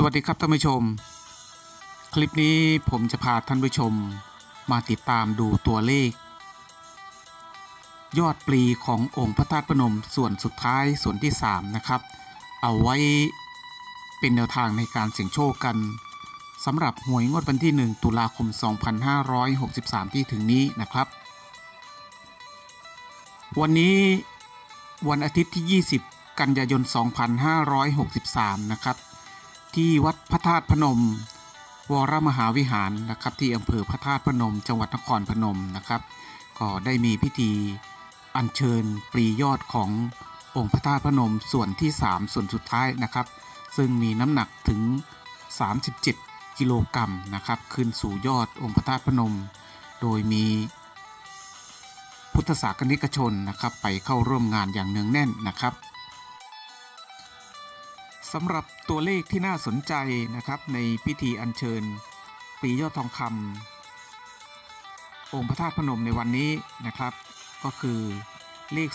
สวัสดีครับท่านผู้ชม คลิปนี้ผมจะพาท่านผู้ชมมาติดตามดูตัวเลข ยอดปลีขององค์พระธาตุพนมส่วนสุดท้ายส่วนที่ 3 นะครับ เอาไว้เป็นแนวทางในการเสี่ยงโชคกันสำหรับหวยงวดวันที่ 1 ตุลาคม 2563 ที่ถึงนี้นะครับ วันนี้วันอาทิตย์ที่ 20 กันยายน 2563 นะครับ ที่วัดพระธาตุพนม วรมหาวิหารนะครับ ที่อำเภอพระธาตุพนม จังหวัดนครพนมนะครับ ก็ได้มีพิธีอัญเชิญปรียอดขององค์พระธาตุพนมส่วนที่ 3 ส่วนสุดท้ายนะครับ ซึ่งมีน้ำหนักถึง 37 กิโลกรัมนะครับขึ้นสู่ยอดองค์พระธาตุพนม โดยมีพุทธศาสนิกชนนะครับ ไปเข้าร่วมงานอย่างเนืองแน่นนะครับ สำหรับตัวเลขที่น่าสนใจนะครับในพิธีอัญเชิญปียอดทองคำองค์พระธาตุพนมในวันนี้นะครับ ก็คือเลข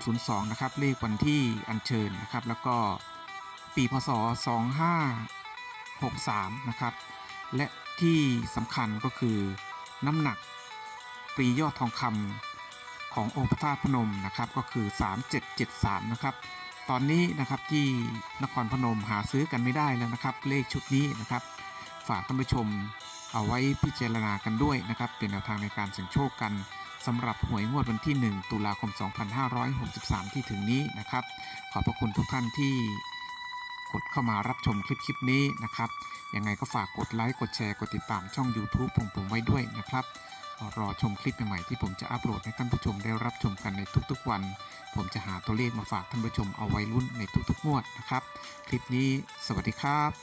2002 นะครับ เลขวันที่อัญเชิญนะครับ แล้วก็ปีพศ 2563 นะครับ และที่สำคัญก็คือน้ำหนักปรียอดทองคำขององค์พระธาตุพนมนะครับ ก็คือ 3773 นะครับ ตอนนี้นะครับที่นครพนมหาซื้อกันไม่ได้แล้วนะครับ เลขชุดนี้นะครับ ฝากท่านผู้ชมเอาไว้พิจารณากันด้วยนะครับ เป็นแนวทางในการเสี่ยงโชคกันสำหรับหวยงวดวันที่ 1 ตุลาคม 2563 ที่ถึงนี้นะครับ ขอบพระคุณทุกท่านที่กดเข้ามารับชมคลิปคลิปนี้นะครับ ยังไงก็ฝากกดไลค์ กดแชร์ กดติดตามช่อง YouTube ผมผมไว้ด้วยนะครับ รอชมคลิปใหม่ๆที่ผมจะอัปโหลดให้ท่านผู้ชมได้รับชมกันในทุกๆวัน ผมจะหาตัวเลขมาฝากท่านผู้ชมเอาไว้รุ่นในทุกๆงวดนะครับ คลิปนี้สวัสดีครับ